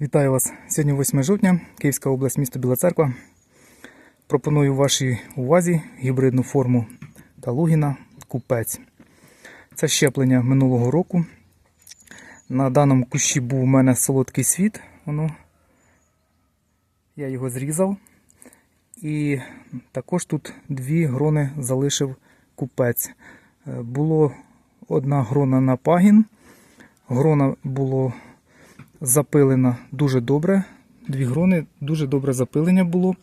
Вітаю вас. Сьогодні 8 жовтня, Київська область, місто Біла Церква. Пропоную вашій увазі гібридну форму Талугіна Купець. Це щеплення минулого року. На даному кущі був у мене солодкий світ. Воно. Я його зрізав. І також тут дві грони залишив купець. Е, Було одна грона на пагін. Грона було запилена дуже добре. Дві грони, дуже добре запилення було.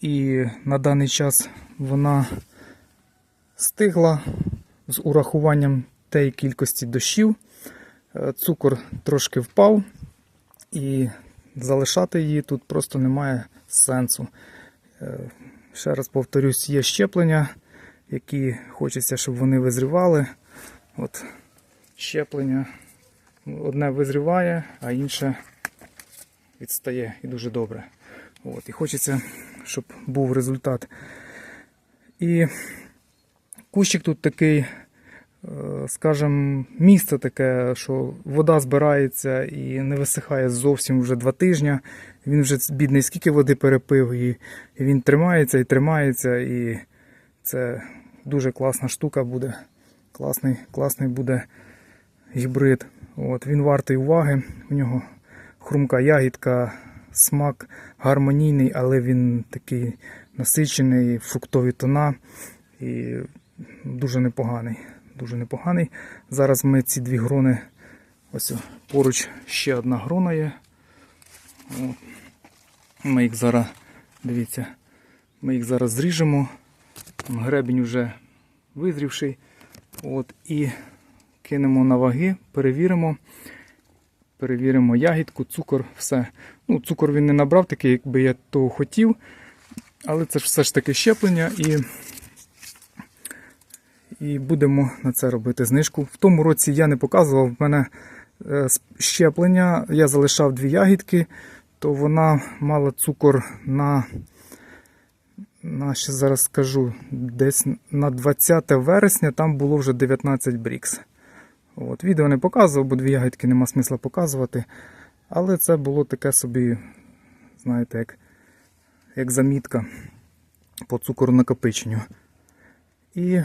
І на даний час вона стигла з урахуванням тієї кількості дощів. Е, Цукор трошки впав, і залишати її тут просто немає сенсу. Е, Ще раз повторюсь, є щеплення, які хочеться, щоб вони визрівали. От щеплення одне визріває, а інше відстає і дуже добре. От, і хочеться, щоб був результат. І кущик тут такий, е, скажімо, місце таке, що вода збирається і не висихає зовсім вже два тижні. Він вже бідний, скільки води перепив, і він тримається і тримається. І це дуже класна штука буде. Класний, класний буде гібрид. От, він вартий уваги. У нього хрумка ягідка, смак гармонійний, але він такий насичений, фруктові тона і дуже непоганий. Дуже непоганий. Зараз ми ці дві грони, ось поруч ще одна грона є. От. Ми їх зараз, дивіться, ми їх зараз зріжемо. Гребінь вже визрівший. От, і кинемо на ваги, перевіримо. Перевіримо ягідку, цукор, все. Ну, Цукор він не набрав, такий, якби я того хотів. Але це ж все ж таки щеплення і, і будемо на це робити знижку. В тому році я не показував, в мене е, щеплення, я залишав дві ягідки, то вона мала цукор на, на ще зараз скажу, десь на 20 вересня там було вже 19 брікс. От, Відео не показував, бо дві ягідки нема смисла показувати. Але це було таке собі, знаєте, як, як замітка по цукорнакопиченню. І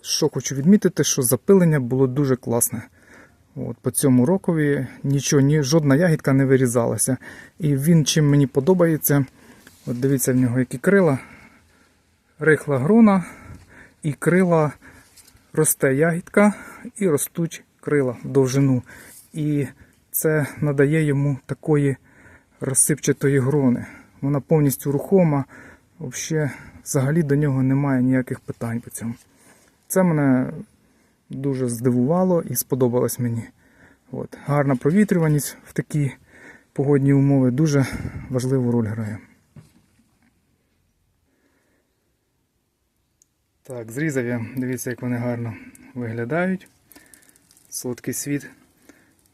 що хочу відмітити, що запилення було дуже класне. От, По цьому рокові нічого, ні, жодна ягідка не вирізалася. І він чим мені подобається, от дивіться в нього які крила, рихла грона і крила росте ягідка і ростуть крила довжину. І це надає йому такої розсипчатої грони. Вона повністю рухома, взагалі, взагалі до нього немає ніяких питань по цьому. Це мене дуже здивувало і сподобалось мені. От. Гарна провітрюваність в такі погодні умови дуже важливу роль грає. Так, зрізав я, дивіться, як вони гарно виглядають. Солодкий світ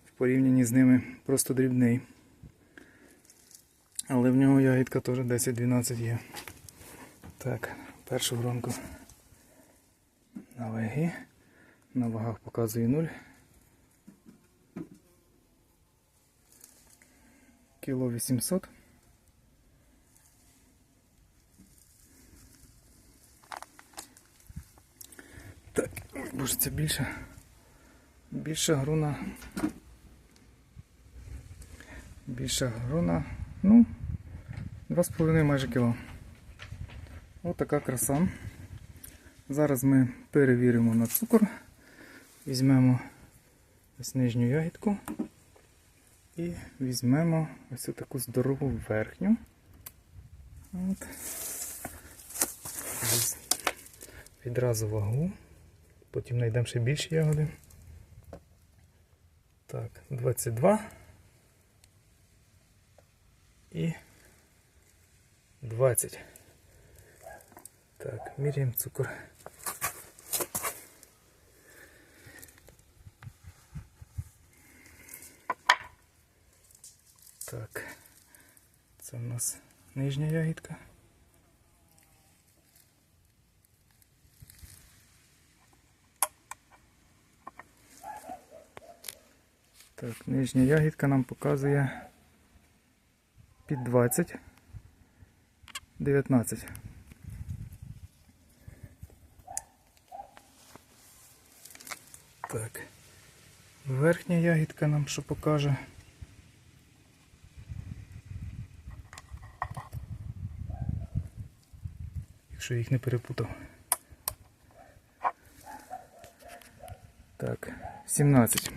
в порівнянні з ними просто дрібний. Але в нього ягідка теж 10-12 є. Так, першу гронку на ваги. На вагах показує 0. Кіло 800. Так, боже, це більше. Груна. Більша груна. Ну, 2,5 майже кіло. Ось така краса. Зараз ми перевіримо на цукор. Візьмемо ось нижню ягідку і візьмемо ось таку здорову верхню. От. Відразу вагу. Потім знайдемо ще більші ягоди. Так, 22 і 20. Так, міряємо цукор. Так, це у нас нижня ягідка. Так, нижня ягідка нам показує під 20. 19. Так. Верхня ягідка нам що покаже. Якщо їх не перепутав. Так, 17.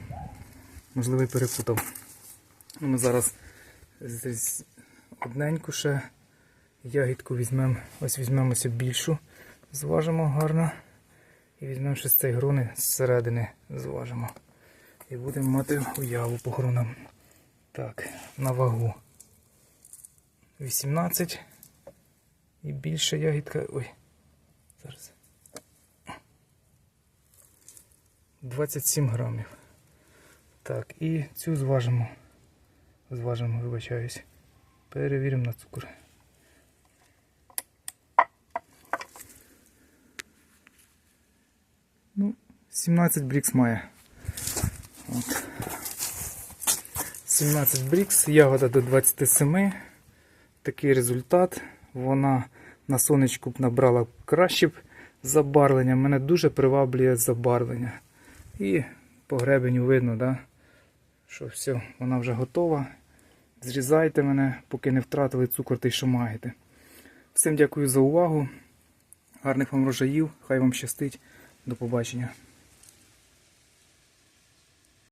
Можливо, і перепутав. Ну, Ми зараз одненьку ще ягідку візьмемо. Ось візьмемо ось більшу, зважимо гарно. І візьмемо ще з цієї грони зсередини зважимо. І будемо мати уяву по гронам. Так, на вагу. 18. І більша ягідка. Ой. Зараз. 27 грамів. Так, і цю зважимо. Зважимо, вибачаюсь. Перевіримо на цукор. Ну, 17 брікс має. От. 17 брікс, ягода до 27. Такий результат. Вона на сонечку б набрала краще б забарвлення. Мене дуже приваблює забарвлення. І по гребеню видно, да, що все, вона вже готова. Зрізайте мене, поки не втратили цукор та що маєте. Всім дякую за увагу. Гарних вам врожаїв, хай вам щастить. До побачення.